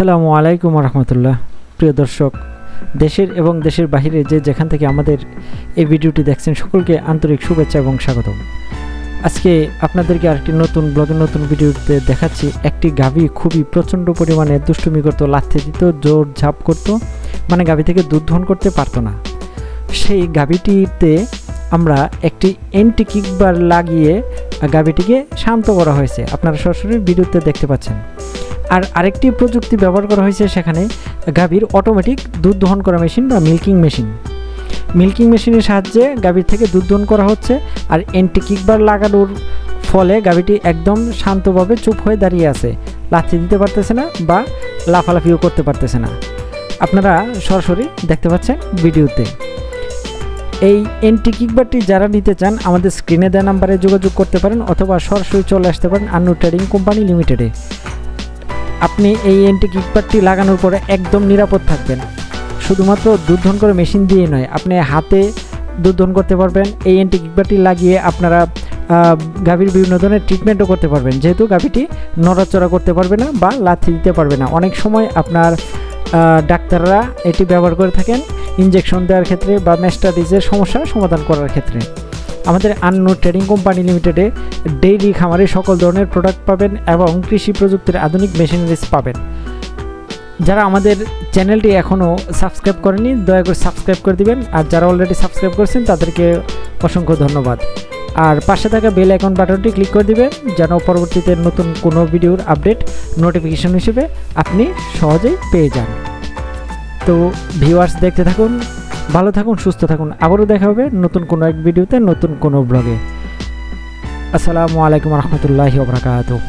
আসসালামু আলাইকুম রহমতুল্লাহ। প্রিয় দর্শক, দেশের এবং দেশের বাহিরে যে যেখান থেকে আমাদের এই ভিডিওটি দেখছেন, সকলকে আন্তরিক শুভেচ্ছা এবং স্বাগতম। আজকে আপনাদেরকে আরেকটি নতুন ব্লগের নতুন ভিডিওতে দেখাচ্ছি একটি গাভী খুবই প্রচণ্ড পরিমাণে দুষ্টুমি করতো, লাথি দিত, জোর ঝাপ করতো মানে গাভী থেকে দুধ দহন করতে পারতো না। সেই গাভীটিতে আমরা একটি এন্টি কিকবার লাগিয়ে গাভীটিকে শান্ত করা হয়েছে। আপনারা সরাসরি ভিডিওতে দেখতে পাচ্ছেন। আর আরেকটি প্রযুক্তি ব্যবহার করা হয়েছে সেখানে গাভীর অটোমেটিক দুধ দহন করা মেশিন বা মিল্কিং মেশিন মিল্কিং মেশিনের সাহায্যে গাভীর থেকে দুধ দহন করা হচ্ছে আর এন্টি কিকবার লাগানোর ফলে গাভীটি একদম শান্তভাবে চুপ হয়ে দাঁড়িয়ে আছে, লাথি দিতে পারতেছে না বা লাফালাফিও করতে পারতেছে না। আপনারা সরাসরি দেখতে পাচ্ছেন ভিডিওতে। এই এন্টি কিকবারটি যারা নিতে চান, আমাদের স্ক্রিনে দেওয়া নাম্বারে যোগাযোগ করতে পারেন অথবা সরাসরি চলে আসতে পারেন আন্নু ট্রেডিং কোম্পানি লিমিটেডে আপনি এই এন্টি কিকবারটি লাগানোর পরে একদম নিরাপদ থাকবেন। শুধুমাত্র দহন করে মেশিন দিয়ে নয়, আপনি হাতে দহন করতে পারবেন, এই এন্টি কিকবারটি লাগিয়ে আপনারা গাভীর বিভিন্ন ধরনের ট্রিটমেন্টও করতে পারবেন। যেহেতু গাভীটি নড়াচড়া করতে পারবে না বা লাথি দিতে পারবে না। অনেক সময় আপনার ডাক্তাররা এটি ব্যবহার করে থাকেন ইনজেকশন দেওয়ার ক্ষেত্রে বা ম্যাস্টাডিজের সমস্যা সমাধান করার ক্ষেত্রে। আমাদের আন্নু ট্রেডিং কোম্পানি লিমিটেডে ডেইলি খামারে সকল ধরনের প্রোডাক্ট পাবেন এবং কৃষি প্রযুক্তির আধুনিক মেশিনারিজ পাবেন। যারা আমাদের চ্যানেলটি এখনও সাবস্ক্রাইব করেনি, দয়া করে সাবস্ক্রাইব করে দিবেন। আর যারা অলরেডি সাবস্ক্রাইব করেছেন, তাদেরকে অসংখ্য ধন্যবাদ। আর পাশে থাকা বেল আইকন বাটনটি ক্লিক করে দিবেন, যেন পরবর্তীতে নতুন কোনো ভিডিওর আপডেট নোটিফিকেশন হিসেবে আপনি সহজেই পেয়ে যান। তো ভিউয়ার্স দেখতে থাকুন ভালো থাকুন, সুস্থ থাকুন। আবারও দেখা হবে নতুন কোনো এক ভিডিওতে, নতুন কোনো ব্লগে। আসসালামু আলাইকুম রহমতুল্লাহি ওবরাকাতুহ